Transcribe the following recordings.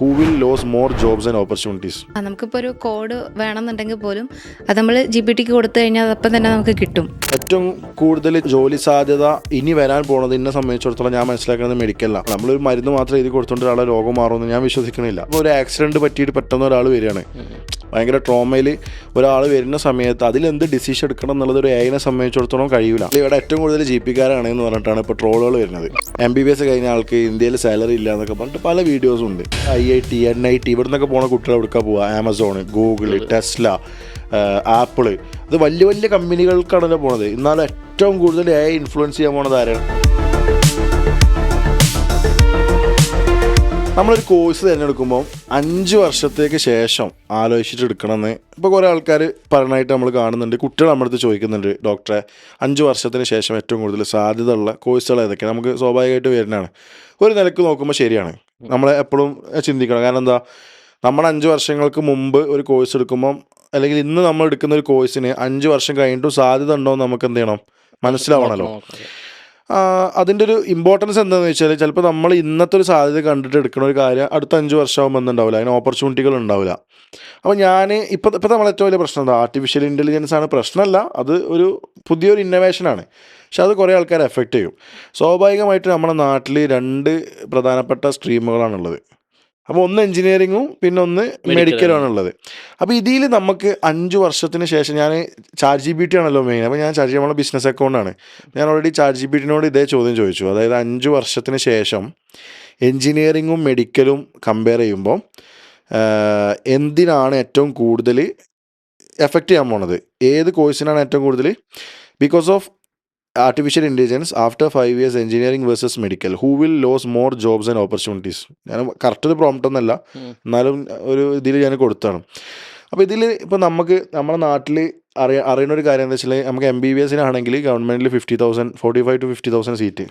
Who will lose more jobs and opportunities നമുക്കിപ്പോൾ ഒരു code വേണമെന്നുണ്ടെങ്കിൽ പോലും അത് നമ്മൾ ജി പി ടിക്ക് കൊടുത്തു കഴിഞ്ഞാൽ അതപ്പം തന്നെ നമുക്ക് കിട്ടും. ഏറ്റവും കൂടുതൽ ജോലി സാധ്യത ഇനി വരാൻ പോണത് എന്നെ സംബന്ധിച്ചിടത്തോളം ഞാൻ മനസ്സിലാക്കുന്നത് മെഡിക്കലാണ് നമ്മളൊരു മരുന്ന് മാത്രം എഴുതി കൊടുത്തോണ്ട് ഒരാളെ രോഗം മാറുമെന്ന് ഞാൻ വിശ്വസിക്കണില്ല. ഒരു ആക്സിഡന്റ് പറ്റിയിട്ട് പെട്ടെന്ന് ഒരാൾ വരികയാണ്. ഭയങ്കര ട്രോമയിൽ ഒരാൾ വരുന്ന സമയത്ത് അതിലെന്ത് ഡിസിഷൻ എടുക്കണം എന്നുള്ളത് ഒരു എഐനെ സംബന്ധിച്ചിടത്തോളം കഴിയില്ല ഇവിടെ ഏറ്റവും കൂടുതൽ ജി പിക്കാരാണ് എന്ന് പറഞ്ഞിട്ടാണ് ഇപ്പോൾ ട്രോളുകൾ വരുന്നത്. എം ബി ബി എസ് കഴിഞ്ഞ ആൾക്ക് ഇന്ത്യയിൽ സാലറി ഇല്ല എന്നൊക്കെ പറഞ്ഞിട്ട് പല വീഡിയോസും ഉണ്ട്. I I T N I T ഇവിടെ നിന്നൊക്കെ പോണ കുട്ടികൾ എവിടെക്കാ പോവുക ആമസോൺ ഗൂഗിൾ ടെസ്ല ആപ്പിൾ ഇത് വലിയ വലിയ കമ്പനികൾക്കാണല്ലോ പോണത്. എന്നാലും ഏറ്റവും കൂടുതൽ എ ഇൻഫ്ലുവൻസ് ചെയ്യാൻ പോണത് ആരാണ്? നമ്മളൊരു കോഴ്സ് തിരഞ്ഞെടുക്കുമ്പോൾ അഞ്ച് വർഷത്തേക്ക് ശേഷം ആലോചിച്ചിട്ട് എടുക്കണമെന്ന് ഇപ്പോൾ കുറേ ആൾക്കാർ പറഞ്ഞായിട്ട് നമ്മൾ കാണുന്നുണ്ട്. കുട്ടികൾ നമ്മുടെ അടുത്ത് ചോദിക്കുന്നുണ്ട് ഡോക്ടറെ അഞ്ച് വർഷത്തിന് ശേഷം ഏറ്റവും കൂടുതൽ സാധ്യത ഉള്ള കോഴ്സുകൾ ഏതൊക്കെയാണ്? നമുക്ക് സ്വാഭാവികമായിട്ട് വരുന്നതാണ്. ഒരു നിലയ്ക്ക് നോക്കുമ്പോൾ ശരിയാണ്. നമ്മൾ എപ്പോഴും ചിന്തിക്കണം. കാരണം എന്താ? നമ്മൾ അഞ്ച് വർഷങ്ങൾക്ക് മുമ്പ് ഒരു കോഴ്സ് എടുക്കുമ്പം അല്ലെങ്കിൽ ഇന്ന് നമ്മൾ എടുക്കുന്ന ഒരു കോഴ്സിന് അഞ്ച് വർഷം കഴിഞ്ഞിട്ടും സാധ്യത ഉണ്ടോ എന്ന് നമുക്ക് എന്ത് ചെയ്യണം? മനസ്സിലാവണമല്ലോ അതിന്റെ ഒരു ഇമ്പോർട്ടൻസ് എന്താണെന്ന് വെച്ചാൽ ചിലപ്പോൾ നമ്മൾ ഇന്നത്തെ ഒരു സാധ്യത കണ്ടിട്ട് എടുക്കുന്ന ഒരു കാര്യം അടുത്ത അഞ്ച് വർഷമാകുമ്പോൾ എന്തുണ്ടാവില്ല അതിന് ഓപ്പർച്യൂണിറ്റികൾ ഉണ്ടാവില്ല. അപ്പോൾ ഞാൻ ഇപ്പോൾ ഇപ്പോൾ നമ്മൾ ഏറ്റവും വലിയ പ്രശ്നം എന്താ? ആർട്ടിഫിഷ്യൽ ഇന്റലിജൻസ് ആണ് പ്രശ്നമല്ല അത് ഒരു പുതിയൊരു ഇന്നോവേഷനാണ് പക്ഷെ അത് കുറേ ആൾക്കാരെ എഫക്റ്റ് ചെയ്യും. സ്വാഭാവികമായിട്ട് നമ്മുടെ നാട്ടിൽ രണ്ട് പ്രധാനപ്പെട്ട സ്ട്രീമുകളാണുള്ളത് അപ്പോൾ ഒന്ന് എഞ്ചിനീയറിങ്ങും പിന്നെ ഒന്ന് മെഡിക്കലുമാണ് ഉള്ളത് അപ്പോൾ ഇതിൽ നമുക്ക് അഞ്ച് വർഷത്തിന് ശേഷം ഞാൻ ചാർജ് ജി ബി ടി ആണല്ലോ മെയിൻ അപ്പോൾ ഞാൻ ചാർജ് നമ്മളെ ബിസിനസ് അക്കൗണ്ടാണ് ഞാൻ ഓൾറെഡി ചാർജ് ജി ബി ടിനോട് ഇതേ ചോദ്യം ചോദിച്ചു. അതായത് അഞ്ച് വർഷത്തിന് ശേഷം എൻജിനീയറിങ്ങും മെഡിക്കലും കമ്പയർ ചെയ്യുമ്പോൾ എന്തിനാണ് ഏറ്റവും കൂടുതൽ എഫക്റ്റ് ചെയ്യാൻ പോണത്? ഏത് കോഴ്സിനാണ് ഏറ്റവും കൂടുതൽ because of artificial intelligence after five years engineering versus medical who will lose more jobs and opportunities ഞാൻ കറക്റ്റ് ഒരു പ്രോംപ്റ്റ് ഒന്നല്ല. എന്നാലും ഒരു ഇതിൽ ഞാൻ കൊടുത്താണ്. അപ്പോൾ ഇതിൽ ഇപ്പോൾ നമുക്ക് നമ്മുടെ നാട്ടിൽ അറിയ അറിയുന്ന ഒരു കാര്യം എന്താ വെച്ചാൽ നമുക്ക് എം ബി ബി എസിനാണെങ്കിൽ ഗവൺമെന്റിൽ fifty thousand forty five to fifty thousand seat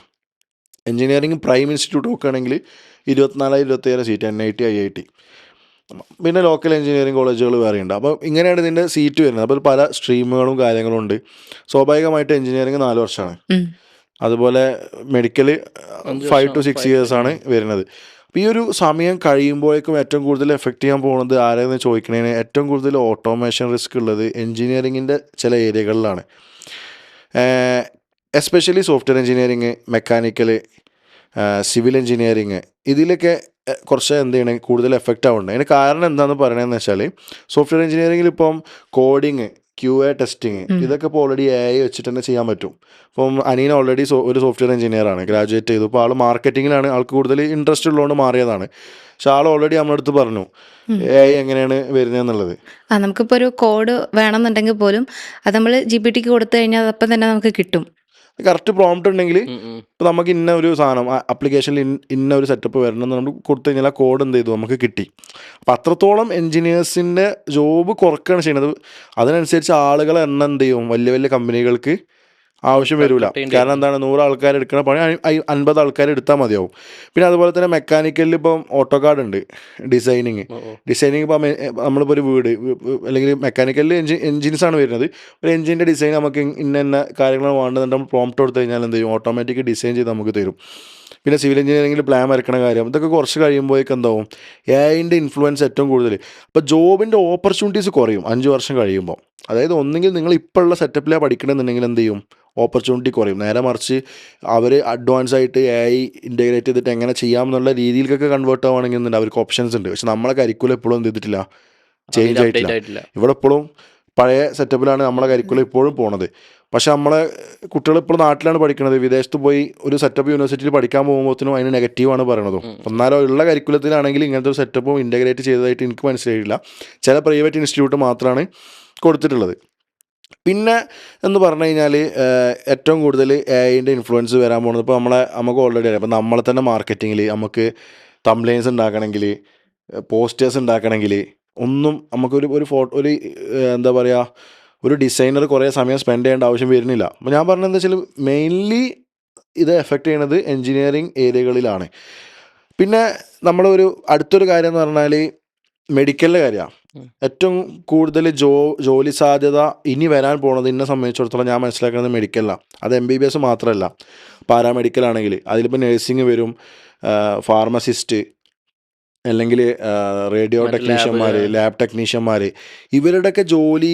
engineering prime institute നോക്കുകയാണെങ്കിൽ ഇരുപത്തിനാലായിരം ഇരുപത്തേഴ് seat N I T I I T പിന്നെ ലോക്കൽ എഞ്ചിനീയറിംഗ് കോളേജുകൾ വേറെയുണ്ട് അപ്പോൾ ഇങ്ങനെയാണ് ഇതിന്റെ സീറ്റ് വരുന്നത്. അപ്പോൾ പല സ്ട്രീമുകളും കാര്യങ്ങളും ഉണ്ട്. സ്വാഭാവികമായിട്ട് എഞ്ചിനീയറിംഗ് നാല് വർഷമാണ് അതുപോലെ medical five to six years ആണ് വരുന്നത്. അപ്പോൾ ഈ ഒരു സമയം കഴിയുമ്പോഴേക്കും ഏറ്റവും കൂടുതൽ എഫക്റ്റ് ചെയ്യാൻ പോകുന്നത് ആരെന്ന് ചോദിക്കണേന് ഏറ്റവും കൂടുതൽ ഓട്ടോമേഷൻ റിസ്ക് ഉള്ളത് എഞ്ചിനീയറിങ്ങിന്റെ ചില ഏരിയകളിലാണ് especially software engineering mechanical civil engineering ഇതിലൊക്കെ കുറച്ച് എന്ത് ചെയ്യണേ കൂടുതൽ എഫക്റ്റ് ആവുന്നുണ്ട് അതിന് കാരണം എന്താണെന്ന് പറയണതെന്ന് വെച്ചാൽ സോഫ്റ്റ്വെയർ എഞ്ചിനീയറിംഗിൽ ഇപ്പം കോഡിങ് ക്യു എ ടെസ്റ്റിങ് ഇതൊക്കെ ഇപ്പോൾ ഓൾറെഡി എ ഐ വെച്ചിട്ട് തന്നെ ചെയ്യാൻ പറ്റും. അപ്പം അനീൻ ഓൾറെഡി ഒരു സോഫ്റ്റ്വെയർ എഞ്ചിനീയർ ആണ് ഗ്രാജുവേറ്റ് ചെയ്തു. അപ്പോൾ ആൾ മാർക്കറ്റിങ്ങിലാണ് ആൾക്ക് കൂടുതൽ ഇൻട്രസ്റ്റ് ഉള്ളതുകൊണ്ട് മാറിയതാണ്. പക്ഷെ ആൾ ഓൾറെഡി നമ്മളടുത്ത് പറഞ്ഞു എ ഐ എങ്ങനെയാണ് വരുന്നതെന്നുള്ളത് ആ നമുക്കിപ്പോൾ ഒരു കോഡ് വേണമെന്നുണ്ടെങ്കിൽ പോലും അത് നമ്മൾ ജി പി ടിക്ക് കൊടുത്തു കഴിഞ്ഞാൽ അതപ്പം തന്നെ നമുക്ക് കിട്ടും. കറക്റ്റ് പ്രോംപ്റ്റ് ഉണ്ടെങ്കിൽ ഇപ്പോൾ നമുക്ക് ഇന്ന ഒരു സാധനം അപ്ലിക്കേഷനിൽ ഇന്ന ഒരു സെറ്റപ്പ് വരണം എന്ന് നമ്മൾ കൊടുത്തു കഴിഞ്ഞാൽ ആ കോഡ് എന്ത് ചെയ്തു? നമുക്ക് കിട്ടി. അപ്പം അത്രത്തോളം എൻജിനീയേഴ്സിന്റെ ജോബ് കുറക്കുകയാണ് ചെയ്യുന്നത്. അതിനനുസരിച്ച് ആളുകളെ എണ്ണം എന്ത് ചെയ്യും? വലിയ വലിയ കമ്പനികൾക്ക് ആവശ്യം വരില്ല കാരണം എന്താണ്? നൂറ് ആൾക്കാർ എടുക്കുന്ന പണി അൻപത് ആൾക്കാർ എടുത്താൽ മതിയാവും. പിന്നെ അതുപോലെ തന്നെ മെക്കാനിക്കലിൽ ഇപ്പം ഓട്ടോ കാർഡ് ഉണ്ട് ഡിസൈനിങ് ഡിസൈനിങ് ഇപ്പം നമ്മളിപ്പോൾ ഒരു വീട് അല്ലെങ്കിൽ മെക്കാനിക്കലിൽ എഞ്ചിൻ എഞ്ചിൻസ് ആണ് വരുന്നത്. ഒരു എഞ്ചിന്റെ ഡിസൈൻ നമുക്ക് ഇന്ന ഇന്ന കാര്യങ്ങൾ വേണ്ടതുണ്ട് നമ്മൾ പ്രോംപ്റ്റ് കൊടുത്തു കഴിഞ്ഞാൽ എന്ത് ചെയ്യും? ഓട്ടോമാറ്റിക് ഡിസൈൻ ചെയ്ത് നമുക്ക് തരും. പിന്നെ സിവിൽ എഞ്ചിനീയറിംഗിൽ പ്ലാൻ വരക്കണ കാര്യം ഇതൊക്കെ കുറച്ച് കഴിയുമ്പോഴേക്ക് എന്താവും? എ ഐന്റെ ഇൻഫ്ലുവൻസ് ഏറ്റവും കൂടുതൽ അപ്പോൾ ജോബിന്റെ ഓപ്പർച്യൂണിറ്റീസ് കുറയും അഞ്ച് വർഷം കഴിയുമ്പോൾ അതായത് ഒന്നെങ്കിൽ നിങ്ങൾ ഇപ്പോൾ ഉള്ള സെറ്റപ്പിലാണ് പഠിക്കണമെന്നുണ്ടെങ്കിൽ എന്ത് ചെയ്യും? ഓപ്പർച്യൂണിറ്റി കുറയും. നേരെ മറിച്ച് അവർ അഡ്വാൻസ് ആയിട്ട് എ ഐ ഇന്റഗ്രേറ്റ് ചെയ്തിട്ട് എങ്ങനെ ചെയ്യാമെന്നുള്ള രീതിയിലേക്കൊക്കെ കൺവേർട്ട് ആവുകയാണെങ്കിൽ അവർക്ക് ഓപ്ഷൻസ് ഉണ്ട്. പക്ഷേ നമ്മളെ കരിക്കുലം എപ്പോഴും എന്ത് ചെയ്തിട്ടില്ല? ചേഞ്ച് ആയിട്ടില്ല. ഇവിടെ എപ്പോഴും പഴയ സെറ്റപ്പിലാണ് നമ്മളെ കരിക്കുലം ഇപ്പോഴും പോണത്. പക്ഷെ നമ്മളെ കുട്ടികൾ ഇപ്പോൾ നാട്ടിലാണ് പഠിക്കുന്നത്. വിദേശത്ത് പോയി ഒരു സെറ്റപ്പ് യൂണിവേഴ്സിറ്റിയിൽ പഠിക്കാൻ പോകുമ്പോഴത്തേനും അതിന് നെഗറ്റീവാണ് പറയണതും. എന്നാലും ഉള്ള കരിക്കുലത്തിലാണെങ്കിൽ ഇങ്ങനത്തെ ഒരു സെറ്റപ്പും ഇന്റഗ്രേറ്റ് ചെയ്തതായിട്ട് എനിക്ക് മനസ്സിലായില്ല ചില പ്രൈവറ്റ് ഇൻസ്റ്റിറ്റ്യൂട്ട് മാത്രമാണ് കൊടുത്തിട്ടുള്ളത്. പിന്നെ എന്ന് പറഞ്ഞു കഴിഞ്ഞാൽ ഏറ്റവും കൂടുതൽ എ ഐന്റെ ഇൻഫ്ലുവൻസ് വരാൻ പോകുന്നത് ഇപ്പോൾ നമ്മളെ നമുക്ക് ഓൾറെഡി അറിയാം. അപ്പോൾ നമ്മളെ തന്നെ മാർക്കറ്റിങ്ങിൽ നമുക്ക് തംലൈൻസ് ഉണ്ടാക്കണമെങ്കിൽ പോസ്റ്റേഴ്സ് ഉണ്ടാക്കണമെങ്കിൽ ഒന്നും നമുക്കൊരു ഒരു ഫോട്ടോ ഒരു എന്താ പറയുക ഒരു ഡിസൈനർ കുറേ സമയം സ്പെൻഡ് ചെയ്യേണ്ട ആവശ്യം വരുന്നില്ല. അപ്പോൾ ഞാൻ പറഞ്ഞത് എന്താ വെച്ചാൽ മെയിൻലി ഇത് എഫക്റ്റ് ചെയ്യണത് എൻജിനീയറിങ് ഏരിയകളിലാണ് പിന്നെ നമ്മളൊരു അടുത്തൊരു കാര്യം എന്ന് പറഞ്ഞാൽ മെഡിക്കലിന്റെ കാര്യമാണ് ഏറ്റവും കൂടുതൽ ജോ ജോലി സാധ്യത ഇനി വരാൻ പോണത് എന്നെ സംബന്ധിച്ചിടത്തോളം ഞാൻ മനസ്സിലാക്കുന്നത് മെഡിക്കലാണ് അത് എം ബി ബി എസ് മാത്രമല്ല പാരാമെഡിക്കൽ ആണെങ്കിൽ അതിലിപ്പോൾ നഴ്സിംഗ് വരും ഫാർമസിസ്റ്റ് അല്ലെങ്കിൽ റേഡിയോ ടെക്നീഷ്യന്മാർ ലാബ് ടെക്നീഷ്യന്മാർ ഇവരുടെയൊക്കെ ജോലി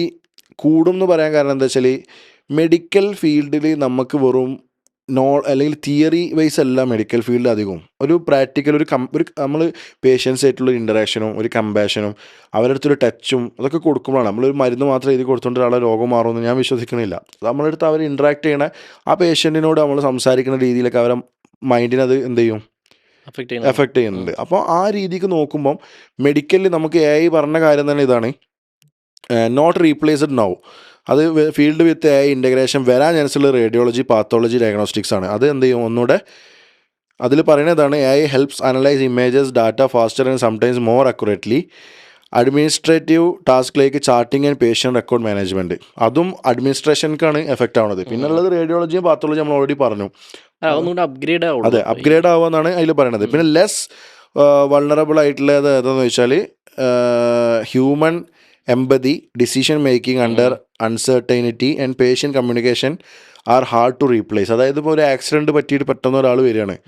കൂടും എന്ന് പറയാൻ കാരണം എന്താ വെച്ചാൽ മെഡിക്കൽ ഫീൽഡിൽ നമുക്ക് വെറും നോ അല്ലെങ്കിൽ തിയറി വൈസ് അല്ല മെഡിക്കൽ ഫീൽഡ് അധികവും. ഒരു പ്രാക്ടിക്കൽ ഒരു കം ഒരു നമ്മൾ പേഷ്യൻസ് ആയിട്ടുള്ള ഇന്ററാക്ഷനും ഒരു കമ്പാഷനും അവരുടെ അടുത്തൊരു ടച്ചും അതൊക്കെ കൊടുക്കുമ്പോഴാണ്. നമ്മളൊരു മരുന്ന് മാത്രം എഴുതി കൊടുത്തുകൊണ്ട് ഒരാളെ രോഗം മാറുമെന്ന് ഞാൻ വിശ്വസിക്കുന്നില്ല നമ്മളെ അടുത്ത് അവർ ഇൻട്രാക്ട് ചെയ്യണ ആ പേഷ്യന്റിനോട് നമ്മൾ സംസാരിക്കുന്ന രീതിയിലൊക്കെ അവരെ മൈൻഡിനെ അത് എന്ത് ചെയ്യും? എഫക്റ്റ് ചെയ്യുന്നുണ്ട്. അപ്പോൾ ആ രീതിക്ക് നോക്കുമ്പം മെഡിക്കലിൽ നമുക്ക് എ ഐ പറഞ്ഞ കാര്യം തന്നെ ഇതാണ്. നോട്ട് റീപ്ലേസ്ഡ് നൗ അത് ഫീൽഡ് വിത്ത് എ ഇന്റഗ്രേഷൻ വരാൻ ചാൻസുള്ള റേഡിയോളജി പാത്തോളജി ഡയഗ്നോസ്റ്റിക്സ് ആണ്. അത് എന്ത് ചെയ്യും? ഒന്നുകൂടെ അതിൽ പറയുന്നതാണ് A I helps analyse images data faster and sometimes more accurately administrative ടാസ്കിലേക്ക് charting and patient record management അതും അഡ്മിനിസ്ട്രേഷൻക്കാണ് എഫക്റ്റ് ആവുന്നത് പിന്നെ ഉള്ളത് റേഡിയോളജിയും പാത്തോളജി നമ്മൾ ഓൾറെഡി പറഞ്ഞു. അപ്ഗ്രേഡ് ആവും അതെ അപ്ഗ്രേഡ് ആവുമെന്നാണ് അതിൽ പറയുന്നത് പിന്നെ ലെസ് വൾണറബിൾ ആയിട്ടുള്ളത് ഏതാണെന്ന് വെച്ചാൽ human empathy decision making under uncertainty and patient communication are hard to replace അതായത് ഇപ്പോൾ ഒരു ആക്സിഡന്റ് പറ്റിയിട്ട് പെട്ടെന്ന് ഒരാൾ വരികയാണ്.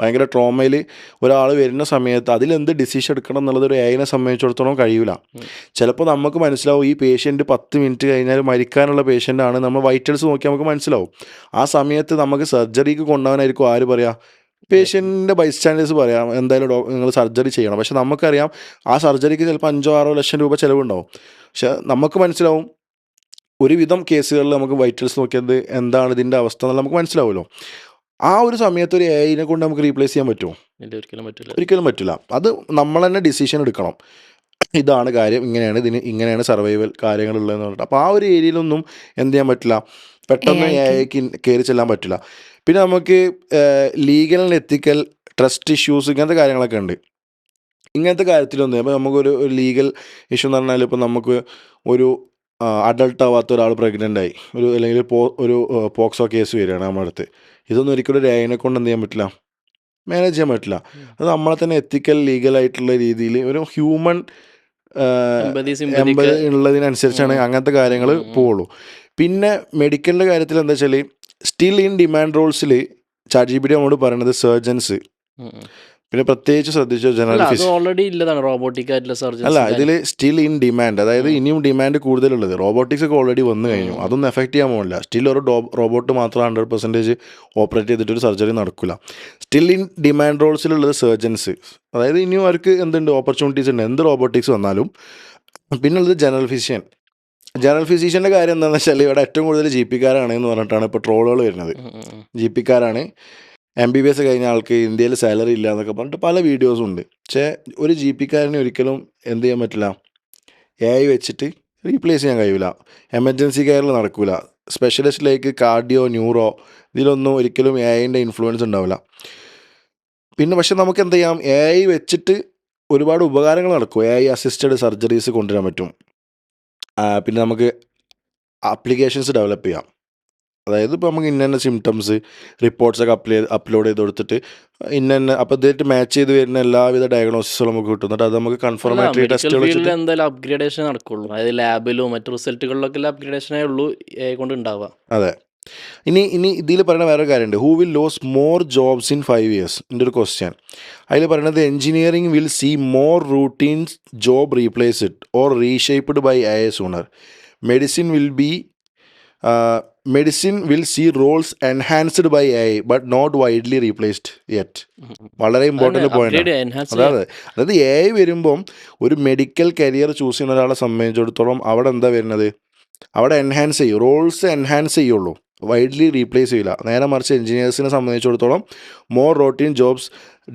ഭയങ്കര ട്രോമയിൽ ഒരാൾ വരുന്ന സമയത്ത് അതിലെന്ത് ഡിസിഷൻ എടുക്കണം എന്നുള്ളത് ഒരു ഏനെ സംബന്ധിച്ചിടത്തോളം കഴിയില്ല ചിലപ്പോൾ നമുക്ക് മനസ്സിലാവും ഈ പേഷ്യന്റ് പത്ത് മിനിറ്റ് കഴിഞ്ഞാൽ മരിക്കാനുള്ള പേഷ്യന്റ് ആണ്. നമ്മൾ വൈറ്റൽസ് നോക്കി നമുക്ക് മനസ്സിലാവും. ആ സമയത്ത് നമുക്ക് സർജറിക്ക് കൊണ്ടുപോകാനായിരിക്കും ആര് പറയാ? പേഷ്യന്റിന്റെ ബൈസ്റ്റാൻഡേഴ്സ് പറയാം എന്തായാലും നിങ്ങൾ സർജറി ചെയ്യണം. പക്ഷെ നമുക്കറിയാം ആ സർജറിക്ക് ചിലപ്പോൾ അഞ്ചോ ആറോ ലക്ഷം രൂപ ചിലവുണ്ടാവും. പക്ഷെ നമുക്ക് മനസ്സിലാവും ഒരുവിധം കേസുകളിൽ നമുക്ക് വൈറ്റൽസ് നോക്കിയത് എന്താണ് ഇതിന്റെ അവസ്ഥ എന്നുള്ളത് നമുക്ക് മനസ്സിലാവുമല്ലോ. ആ ഒരു സമയത്ത് ഒരു എഐനെ കൊണ്ട് നമുക്ക് റീപ്ലേസ് ചെയ്യാൻ പറ്റുമോ? ഇല്ല ഒരിക്കലും പറ്റില്ല. ഒരിക്കലും പറ്റില്ല. അത് നമ്മൾ തന്നെ ഡിസിഷൻ എടുക്കണം. ഇതാണ് കാര്യം ഇങ്ങനെയാണ് ഇതിന് ഇങ്ങനെയാണ് സർവൈവൽ കാര്യങ്ങളുള്ളതെന്ന് പറഞ്ഞിട്ട്. അപ്പോൾ ആ ഒരു ഏരിയയിലൊന്നും എന്ത് ചെയ്യാൻ പറ്റില്ല. പെട്ടെന്ന് എ AI ഐക്ക് കയറി ചെല്ലാൻ പറ്റില്ല. പിന്നെ നമുക്ക് legal and ethical trust issues ഇങ്ങനത്തെ കാര്യങ്ങളൊക്കെ ഉണ്ട്. ഇങ്ങനത്തെ കാര്യത്തിലൊന്നും ഇപ്പോൾ നമുക്കൊരു ലീഗൽ ഇഷ്യൂ എന്ന് പറഞ്ഞാൽ ഇപ്പോൾ നമുക്ക് ഒരു അഡൾട്ട് ആവാത്ത ഒരാൾ പ്രഗ്നന്റ് ആയി. ഒരു അല്ലെങ്കിൽ പോ ഒരു പോക്സോ കേസ് വരികയാണ് നമ്മുടെ അടുത്ത്. ഇതൊന്നും ഒരിക്കലും ഒരു ഏനെ കൊണ്ട് എന്ത് ചെയ്യാൻ പറ്റില്ല. മാനേജ് ചെയ്യാൻ പറ്റില്ല. അത് നമ്മളെ തന്നെ എത്തിക്കൽ ലീഗലായിട്ടുള്ള രീതിയിൽ ഒരു ഹ്യൂമൻ ഉള്ളതിനനുസരിച്ചാണ് അങ്ങനത്തെ കാര്യങ്ങൾ. പോവുള്ളൂ. പിന്നെ മെഡിക്കലിന്റെ കാര്യത്തിൽ എന്താ വെച്ചാൽ സ്റ്റിൽ ഇൻ ഡിമാൻഡ് റോൾസിൽ ചാറ്റ് ജി പി ടി നമ്മോട് പറയുന്നത് സർജൻസ്. പിന്നെ പ്രത്യേകിച്ച് ശ്രദ്ധിച്ച അല്ല ജനറൽ ഓൾറെഡി ഇല്ലതാണ് റോബോട്ടിക് ആയിട്ടുള്ള അല്ല ഇതിൽ സ്റ്റിൽ ഇൻ ഡിമാൻഡ് അതായത് ഇനിയും ഡിമാൻഡ് കൂടുതലുള്ളത്. റോബോട്ടിക്സ് ഒക്കെ ഓൾറെഡി വന്നു കഴിഞ്ഞു. അതൊന്നും എഫക്റ്റ് ചെയ്യാൻ പോകില്ല സ്റ്റിൽ ഒരു റോബോട്ട് മാത്രം ഹൺഡ്രഡ് പെർസെന്റേജ് ഓപ്പറേറ്റ് ചെയ്തിട്ട് ഒരു സർജറി നടക്കില്ല സ്റ്റിൽ ഇൻ ഡിമാൻഡ് റോൾസിലുള്ളത് സർജൻസ് അതായത് ഇനിയും അവർക്ക് എന്തുണ്ട്? ഓപ്പർച്യൂണിറ്റീസ് ഉണ്ട്. എന്ത് റോബോട്ടിക്സ് വന്നാലും. പിന്നുള്ളത് ജനറൽ ഫിസിഷ്യൻ ജനറൽ ഫിസിഷ്യന്റെ കാര്യം എന്താണെന്ന് വെച്ചാൽ ഇവിടെ ഏറ്റവും കൂടുതൽ ജി പിക്കാരാണ് എന്ന് പറഞ്ഞിട്ടാണ് ഇപ്പോൾ ട്രോളുകൾ വരുന്നത്. ജി പിക്കാരാണ് എം ബി ബി എസ് കഴിഞ്ഞ ആൾക്ക് ഇന്ത്യയിൽ സാലറി ഇല്ല എന്നൊക്കെ പറഞ്ഞിട്ട് പല വീഡിയോസും ഉണ്ട്. പക്ഷേ ഒരു ജി പിക്കാരനെ ഒരിക്കലും എന്ത് ചെയ്യാൻ പറ്റില്ല. എ ഐ വെച്ചിട്ട് റീപ്ലേസ് ചെയ്യാൻ കഴിയില്ല എമർജൻസി കെയറിൽ നടക്കില്ല സ്പെഷ്യലിസ്റ്റിലേക്ക് കാർഡിയോ ന്യൂറോ ഇതിലൊന്നും ഒരിക്കലും എ ഐന്റെ ഇൻഫ്ലുവൻസ് ഉണ്ടാവില്ല. പിന്നെ പക്ഷെ നമുക്ക് എന്ത് ചെയ്യാം? എ ഐ വെച്ചിട്ട് ഒരുപാട് ഉപകാരങ്ങൾ നടക്കും. എ ഐ അസിസ്റ്റഡ് സർജറീസ് കൊണ്ടുവരാൻ പറ്റും. പിന്നെ നമുക്ക് ആപ്ലിക്കേഷൻസ് ഡെവലപ്പ് ചെയ്യാം. അതായത് ഇപ്പോൾ നമുക്ക് ഇന്ന സിംറ്റംസ് റിപ്പോർട്ട്സൊക്കെ അപ്ലൈ അപ്ലേ അപ്ലോഡ് ചെയ്ത് കൊടുത്തിട്ട് ഇന്ന അപ്പോൾ ഇതായിട്ട് മാച്ച് ചെയ്ത് വരുന്ന എല്ലാവിധ ഡയഗ്നോസിസും നമുക്ക് കിട്ടും. എന്നിട്ട് അത് നമുക്ക് കൺഫർമേറ്ററി ആയിട്ട് ടെസ്റ്റ് എന്തായാലും അപ്ഗ്രേഡേഷൻ നടക്കുള്ളൂ. അതായത് ലാബിലും മറ്റു റിസൾട്ടുകളിലൊക്കെ അപ്ഗ്രേഡേഷനേ ഉള്ളൂ കൊണ്ട് ഉണ്ടാവുക. അതെ. ഇനി ഇനി ഇതിൽ പറയുന്ന വേറെ കാര്യമുണ്ട് who will lose more jobs in five years എന്റെ ഒരു ക്വസ്റ്റ്യൻ അതിൽ പറയുന്നത് engineering will see more routines job replaced or reshaped by A sooner medicine will be medicine will see roles enhanced by A but not widely replaced yet വളരെ important point അതായത് അതായത് A I വരുമ്പം ഒരു medical career choose ചെയ്യുന്ന ഒരാളെ സംബന്ധിച്ചിടത്തോളം അവിടെ എന്താ വരുന്നത്? അവിടെ എൻഹാൻസ് ചെയ്യും റോൾസ് എൻഹാൻസ് ചെയ്യുള്ളൂ. വൈഡ്ലി റീപ്ലേസ് ചെയ്യില്ല. നേരെ മറിച്ച് എഞ്ചിനീയേഴ്സിനെ സംബന്ധിച്ചിടത്തോളം more routine jobs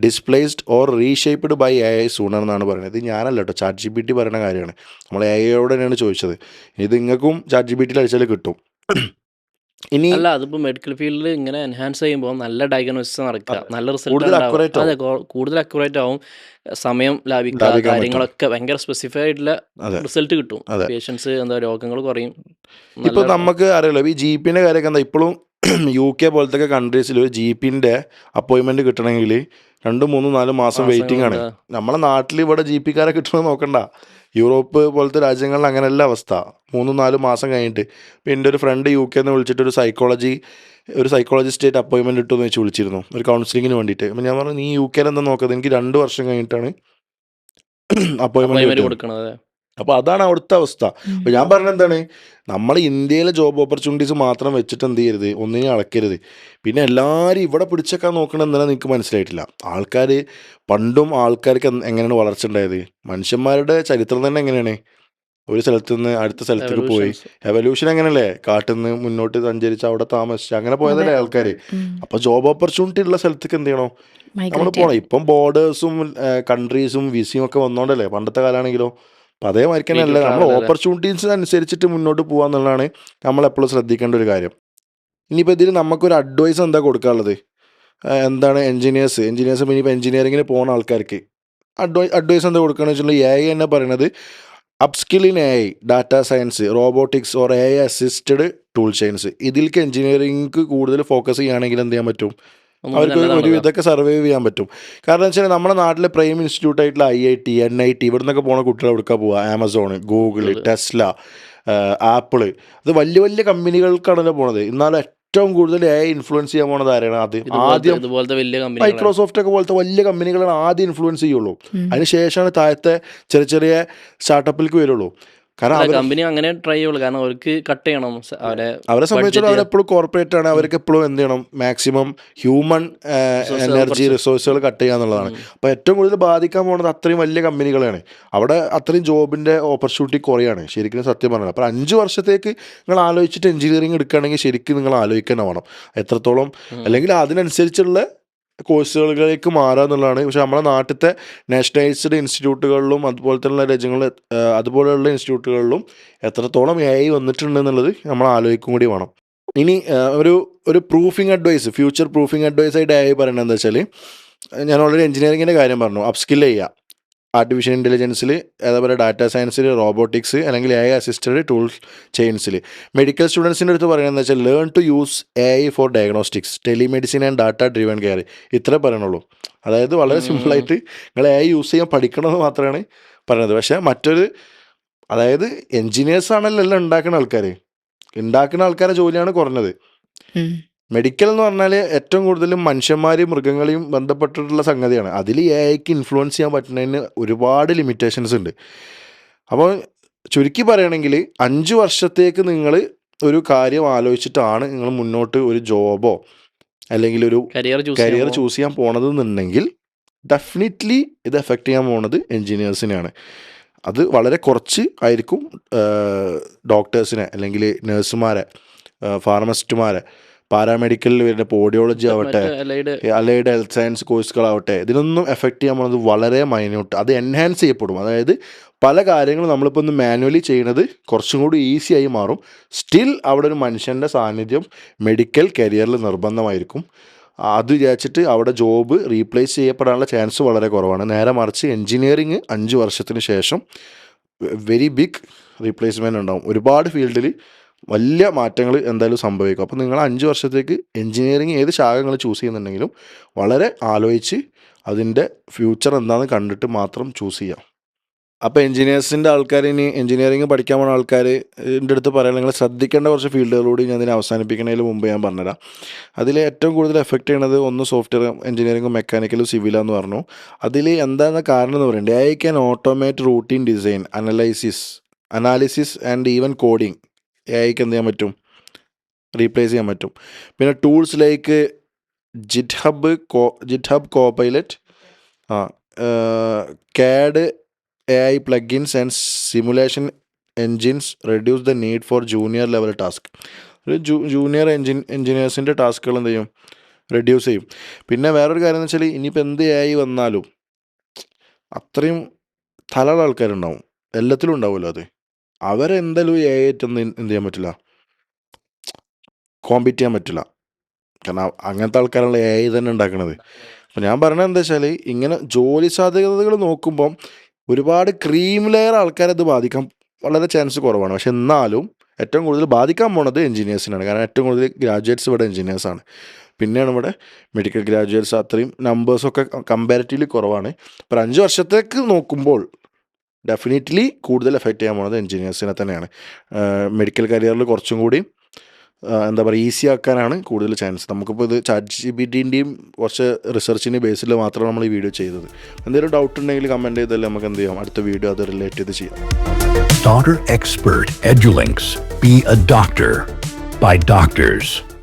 displaced or reshaped by A I sooner എന്നാണ് പറയുന്നത്. ഇത് ഞാനല്ല കേട്ടോ ചാറ്റ് ജി ബി ടി പറയുന്ന കാര്യമാണ്. നമ്മൾ എ ഐയോട് തന്നെയാണ് ചോദിച്ചത്. ഇത് നിങ്ങൾക്കും ചാറ്റ് ജി ബി ടിയിൽ അടിച്ചാൽ കിട്ടും. ഇനി അല്ല അതിപ്പോ മെഡിക്കൽ ഫീൽഡിൽ ഇങ്ങനെ എൻഹാൻസ് ചെയ്യുമ്പോൾ നല്ല ഡയഗ്നോസിസ് നടക്കുക. നല്ല റിസൾട്ട് അതെ കൂടുതൽ അക്യുറേറ്റ് ആവും. സമയം ലാഭിക്കുക കാര്യങ്ങളൊക്കെ ഭയങ്കര സ്പെസിഫൈ ആയിട്ടുള്ള റിസൾട്ട് കിട്ടും. പേഷ്യൻസ് എന്താ രോഗങ്ങൾ കുറയും. ഇപ്പൊ നമുക്ക് അറിയാലോ ഈ ജി പിന്റെ കാര്യമൊക്കെ എന്താ? ഇപ്പോഴും യു കെ പോലത്തെ കൺട്രീസിൽ ഒരു ജി പിന്റെ അപ്പോയിന്റ്മെന്റ് കിട്ടണമെങ്കിൽ രണ്ടും മൂന്നും നാലും മാസം വെയിറ്റിംഗ് ആണ്. നമ്മളെ നാട്ടിൽ ഇവിടെ ജി പിക്കാരെ കിട്ടണമെന്ന് നോക്കണ്ട. യൂറോപ്പ് പോലത്തെ രാജ്യങ്ങളിൽ അങ്ങനെയല്ല അവസ്ഥ. മൂന്നും നാലും മാസം കഴിഞ്ഞിട്ട്. ഇപ്പം എന്റെ ഒരു ഫ്രണ്ട് യു കെ എന്ന് വിളിച്ചിട്ട് ഒരു സൈക്കോളജി ഒരു സൈക്കോളജിസ്റ്റ് അപ്പോയിൻമെന്റ് ഇട്ടു എന്ന് വെച്ച് വിളിച്ചിരുന്നു. ഒരു കൗൺസിലിങ്ങിന് വേണ്ടിയിട്ട്. അപ്പം ഞാൻ പറഞ്ഞു നീ യു കെയിൽ എന്താ നോക്കുന്നത് എനിക്ക് രണ്ട് വർഷം കഴിഞ്ഞിട്ടാണ് അപ്പോയിൻമെന്റ് കൊടുക്കണത് അപ്പോൾ അതാണ് അവിടുത്തെ അവസ്ഥ. അപ്പോൾ ഞാൻ പറഞ്ഞ എന്താണ്? നമ്മൾ ഇന്ത്യയിലെ ജോബ് ഓപ്പർച്യൂണിറ്റീസ് മാത്രം വെച്ചിട്ട് എന്ത് ചെയ്യരുത്? ഒന്നിനെ അളക്കരുത്. പിന്നെ എല്ലാവരും ഇവിടെ പിടിച്ചേക്കാൻ നോക്കണം എന്നാലും നിങ്ങൾക്ക് മനസ്സിലായിട്ടില്ല. ആൾക്കാർ പണ്ടും ആൾക്കാർക്ക് എങ്ങനെയാണ് വളർച്ച ഉണ്ടായത്? മനുഷ്യന്മാരുടെ ചരിത്രം തന്നെ എങ്ങനെയാണ്? ഒരു സ്ഥലത്ത് നിന്ന് അടുത്ത സ്ഥലത്തേക്ക് പോയി. എവല്യൂഷൻ എങ്ങനെയല്ലേ? കാട്ടിൽ നിന്ന് മുന്നോട്ട് സഞ്ചരിച്ച് അവിടെ താമസിച്ച് അങ്ങനെ പോയതല്ലേ ആൾക്കാർ അപ്പോൾ ജോബ് ഓപ്പർച്യൂണിറ്റി ഉള്ള സ്ഥലത്തേക്ക് എന്ത് ചെയ്യണം? നമ്മൾ പോകണം പോണം. ഇപ്പം ബോർഡേഴ്സും കൺട്രീസും വിസയും ഒക്കെ വന്നോണ്ടല്ലേ? പണ്ടത്തെ കാലാണെങ്കിലോ? അപ്പം അതേമാതിരി തന്നെ അല്ല? നമ്മൾ ഓപ്പർച്യൂണിറ്റീസ് അനുസരിച്ചിട്ട് മുന്നോട്ട് പോകുക എന്നുള്ളതാണ് നമ്മളെപ്പോഴും ശ്രദ്ധിക്കേണ്ട ഒരു കാര്യം. ഇനിയിപ്പോൾ ഇതിൽ നമുക്കൊരു അഡ്വൈസ് എന്താ കൊടുക്കാനുള്ളത്? എന്താണ് എൻജിനീയേഴ്സ് എഞ്ചിനീയേഴ്സ് ഇനിയിപ്പോൾ എഞ്ചിനീയറിങ്ങിന് പോകുന്ന ആൾക്കാർക്ക്. അഡ്വൈ അഡ്വൈസ് എന്താ കൊടുക്കുകയെന്ന് വെച്ചിട്ടുണ്ടെങ്കിൽ എ ഐ എന്നെ പറയുന്നത് upskill in A I data science robotics or A I assisted tool chains ഇതിലേക്ക് എഞ്ചിനീയറിംഗ് കൂടുതൽ ഫോക്കസ് ചെയ്യുകയാണെങ്കിൽ എന്ത് ചെയ്യാൻ പറ്റും? അവർക്ക് ഒരു ഇതൊക്കെ സർവൈവ് ചെയ്യാൻ പറ്റും. കാരണം വെച്ചാൽ നമ്മുടെ നാട്ടിലെ പ്രൈം ഇൻസ്റ്റിറ്റ്യൂട്ട് ആയിട്ടുള്ള I I T N I T ഇവിടെ നിന്നൊക്കെ പോണ കുട്ടികൾ എവിടെക്കാ പോവുക ആമസോൺ ഗൂഗിൾ ടെസ്ല ആപ്പിൾ. അത് വലിയ വലിയ കമ്പനികൾക്കാണല്ലോ പോണത്. എന്നാലും ഏറ്റവും കൂടുതൽ എ ഇൻഫ്ലുവൻസ് ചെയ്യാൻ പോണത് ആരാണ്? അത് ആദ്യം കമ്പനി മൈക്രോസോഫ്റ്റ് ഒക്കെ പോലത്തെ വലിയ കമ്പനികളാണ് ആദ്യം ഇൻഫ്ലുവൻസ് ചെയ്യുള്ളൂ. അതിനുശേഷമാണ് താഴത്തെ ചെറിയ ചെറിയ സ്റ്റാർട്ടപ്പിലേക്ക് വരുള്ളൂ. കാരണം കമ്പനി അങ്ങനെ ട്രൈ ചെയ്യുള്ളൂ. കാരണം അവർക്ക് കട്ട് ചെയ്യണം. അവരെ അവരെ സംബന്ധിച്ചിടത്തോളം അവരെപ്പോഴും കോർപ്പറേറ്റ് ആണ്. അവർക്ക് എപ്പോഴും എന്ത് ചെയ്യണം? Maximum human energy. റിസോഴ്സുകൾ കട്ട് ചെയ്യുക എന്നുള്ളതാണ്. അപ്പോൾ ഏറ്റവും കൂടുതൽ ബാധിക്കാൻ പോകുന്നത് അത്രയും വലിയ കമ്പനികളാണ് അവിടെ അത്രയും ജോബിന്റെ ഓപ്പർച്യൂണിറ്റി കുറയാണ്. ശരിക്കും സത്യം പറഞ്ഞത് അപ്പോൾ അഞ്ച് വർഷത്തേക്ക് നിങ്ങൾ ആലോചിച്ചിട്ട് എഞ്ചിനീയറിംഗ് എടുക്കുകയാണെങ്കിൽ ശരിക്കും നിങ്ങൾ ആലോചിക്കാൻ വേണം. എത്രത്തോളം അല്ലെങ്കിൽ അതിനനുസരിച്ചുള്ള കോഴ്സുകളിലേക്ക് മാറുക എന്നുള്ളതാണ്. പക്ഷേ നമ്മുടെ നാട്ടിലത്തെ നാഷണലൈസ്ഡ് ഇൻസ്റ്റിറ്റ്യൂട്ടുകളിലും അതുപോലെ തന്നെ രാജ്യങ്ങളിൽ അതുപോലെയുള്ള ഇൻസ്റ്റിറ്റ്യൂട്ടുകളിലും എത്രത്തോളം എ ഐ വന്നിട്ടുണ്ട് എന്നുള്ളത് നമ്മൾ ആലോചിക്കും കൂടി വേണം. ഇനി ഒരു ഒരു proofing advice future proofing advice ആയിട്ട് എ ഐ പറയുന്നത് എന്താ വെച്ചാൽ ഞാൻ ഓൾറെഡി എഞ്ചിനീയറിങ്ങിന്റെ കാര്യം പറഞ്ഞു. അപ്സ്കിൽ ചെയ്യുക ആർട്ടിഫിഷ്യൽ ഇന്റലിജൻസിൽ അതേപോലെ ഡാറ്റാ സയൻസിൽ റോബോട്ടിക്സ് അല്ലെങ്കിൽ എ ഐ അസിസ്റ്റഡ് ടൂൾസ് ചെയിൻസിൽ മെഡിക്കൽ സ്റ്റുഡൻസിന്റെ അടുത്ത് പറയുന്നത് വെച്ചാൽ learn to use A I for diagnostics telemedicine and data driven care ഇത്രേ പറയണുള്ളൂ. അതായത് വളരെ. സിമ്പിളായിട്ട് നിങ്ങൾ എ ഐ യൂസ് ചെയ്യാൻ പഠിക്കണമെന്ന് മാത്രമാണ് പറയുന്നത് പക്ഷേ മറ്റൊരു അതായത് എൻജിനീയേഴ്സ് ആണല്ലോ എല്ലാം ഉണ്ടാക്കുന്ന ആൾക്കാർ ഉണ്ടാക്കുന്ന ആൾക്കാരുടെ ജോലിയാണ് കുറഞ്ഞത്. മെഡിക്കൽ എന്ന് പറഞ്ഞാൽ ഏറ്റവും കൂടുതലും മനുഷ്യന്മാരെയും മൃഗങ്ങളെയും ബന്ധപ്പെട്ടിട്ടുള്ള സംഗതിയാണ്. അതിൽ എ ഐക്ക് ഇൻഫ്ലുവൻസ് ചെയ്യാൻ പറ്റുന്നതിന് ഒരുപാട് ലിമിറ്റേഷൻസ് ഉണ്ട്. അപ്പോൾ ചുരുക്കി പറയുകയാണെങ്കിൽ അഞ്ച് വർഷത്തേക്ക് നിങ്ങൾ ഒരു കാര്യം ആലോചിച്ചിട്ടാണ് നിങ്ങൾ മുന്നോട്ട് ഒരു ജോബോ അല്ലെങ്കിൽ ഒരു കരിയർ ചൂസ് കരിയർ ചൂസ് ചെയ്യാൻ പോണത് എന്നുണ്ടെങ്കിൽ ഡെഫിനറ്റ്ലി ഇത് എഫക്റ്റ് ചെയ്യാൻ പോണത് എൻജിനീയേഴ്സിനെയാണ് അത് വളരെ കുറച്ച് ആയിരിക്കും ഡോക്ടേഴ്സിനെ അല്ലെങ്കിൽ നഴ്സുമാരെ ഫാർമസിസ്റ്റുമാരെ പാരാമെഡിക്കലിൽ വരുന്ന ഓഡിയോളജി ആവട്ടെ അലൈഡ് ഹെൽത്ത് സയൻസ് കോഴ്സുകളാവട്ടെ ഇതിനൊന്നും എഫക്റ്റ് ചെയ്യാൻ പോകുന്നത് വളരെ മൈന്യൂട്ട് അത് എൻഹാൻസ് ചെയ്യപ്പെടും. അതായത് പല കാര്യങ്ങളും നമ്മളിപ്പോൾ ഒന്ന് മാനുവലി ചെയ്യുന്നത് കുറച്ചും കൂടി ഈസി ആയി മാറും. സ്റ്റിൽ അവിടെ ഒരു മനുഷ്യന്റെ സാന്നിധ്യം മെഡിക്കൽ കരിയറിൽ നിർബന്ധമായിരിക്കും. അത് വിചാരിച്ചിട്ട് അവിടെ ജോബ് റീപ്ലേസ് ചെയ്യപ്പെടാനുള്ള ചാൻസ് വളരെ കുറവാണ്. നേരെ മറിച്ച് എൻജിനീയറിങ് അഞ്ച് വർഷത്തിന് ശേഷം വെരി ബിഗ് റീപ്ലേസ്മെന്റ് ഉണ്ടാവും. ഒരുപാട് ഫീൽഡിൽ വലിയ മാറ്റങ്ങൾ എന്തായാലും സംഭവിക്കും. അപ്പോൾ നിങ്ങൾ അഞ്ച് വർഷത്തേക്ക് എൻജിനീയറിങ് ഏത് ശാഖങ്ങൾ ചൂസ് ചെയ്യുന്നുണ്ടെങ്കിലും വളരെ ആലോചിച്ച് അതിന്റെ ഫ്യൂച്ചർ എന്താണെന്ന് കണ്ടിട്ട് മാത്രം ചൂസ് ചെയ്യാം. അപ്പോൾ എൻജിനീയേഴ്സിന്റെ ആൾക്കാർ ഇനി എഞ്ചിനീയറിംഗ് പഠിക്കാൻ പോകുന്ന ആൾക്കാർ എന്റെ അടുത്ത് പറയാൻ നിങ്ങൾ ശ്രദ്ധിക്കേണ്ട കുറച്ച് ഫീൽഡുകളോട് ഞാൻ ഇതിനെ അവസാനിപ്പിക്കുന്നതിന് മുമ്പ് ഞാൻ പറഞ്ഞുതരാം. അതിൽ ഏറ്റവും കൂടുതൽ എഫക്റ്റ് ചെയ്യണത് ഒന്ന് സോഫ്റ്റ്വെയർ എഞ്ചിനീയറിംഗും മെക്കാനിക്കലും സിവിലാന്ന് പറഞ്ഞു. അതിൽ എന്താണെന്ന കാരണം എന്ന് പറയുന്നത് AI can automate routine design analysis analysis and even coding A എന്ത് ചെയ്യാൻ പറ്റും? റീപ്ലേസ് ചെയ്യാൻ പറ്റും. പിന്നെ tools like GitHub co GitHub Copilot ആ CAD A I plugins and simulation engines reduce the need for junior level task ഒരു ജൂ junior engine എൻജിനീയേഴ്സിന്റെ ടാസ്കുകൾ എന്ത് ചെയ്യും? റെഡ്യൂസ് ചെയ്യും. പിന്നെ വേറൊരു കാര്യം എന്ന് വെച്ചാൽ ഇനിയിപ്പോൾ എന്ത് എ ഐ വന്നാലും അത്രയും തലയുള്ള ആൾക്കാരുണ്ടാവും. എല്ലാത്തിലും ഉണ്ടാവുമല്ലോ അത്. അവരെന്തായാലും എ ആയിട്ടൊന്നും എന്ത് ചെയ്യാൻ പറ്റില്ല. കോമ്പീറ്റ് ചെയ്യാൻ പറ്റില്ല. കാരണം അങ്ങനത്തെ ആൾക്കാരുള്ള എ ഐ തന്നെ ഉണ്ടാക്കണത്. അപ്പം ഞാൻ പറഞ്ഞത് എന്താ വെച്ചാൽ ഇങ്ങനെ ജോലി സാധ്യതകൾ നോക്കുമ്പം ഒരുപാട് ക്രീം ലെയർ ആൾക്കാരെ ബാധിക്കാൻ വളരെ ചാൻസ് കുറവാണ്. പക്ഷെ എന്നാലും ഏറ്റവും കൂടുതൽ ബാധിക്കാൻ പോണത് എഞ്ചിനീയേഴ്സിനാണ് കാരണം ഏറ്റവും കൂടുതൽ ഗ്രാജുവേറ്റ്സ് ഇവിടെ എഞ്ചിനീയേഴ്സാണ് പിന്നെയാണ് ഇവിടെ മെഡിക്കൽ ഗ്രാജുവേറ്റ്സ് അത്രയും നമ്പേഴ്സൊക്കെ കമ്പാരിറ്റീവ്ലി കുറവാണ്. അപ്പോൾ അഞ്ച് വർഷത്തേക്ക് നോക്കുമ്പോൾ ഡെഫിനറ്റ്ലി കൂടുതൽ എഫക്റ്റ് ചെയ്യാൻ പോണത് എൻജിനീയേഴ്സിനെ തന്നെയാണ്. മെഡിക്കൽ കരിയറിൽ കുറച്ചും കൂടി എന്താ പറയുക ഈസി ആക്കാനാണ് കൂടുതൽ ചാൻസ് നമുക്കിപ്പോൾ ഇത് ചാറ്റ് ജി ബി ടിന്റെയും കുറച്ച് റിസർച്ചിന്റെ ബേസിൽ മാത്രമാണ് നമ്മൾ ഈ വീഡിയോ ചെയ്തത്. എന്തെങ്കിലും ഡൗട്ട് ഉണ്ടെങ്കിൽ കമന്റ് ചെയ്താലും നമുക്ക് എന്ത് ചെയ്യാം? അടുത്ത വീഡിയോ അത് റിലേറ്റ് ചെയ്ത് ചെയ്യാം. Daughter Expert Edulinks. Be a doctor. By doctors.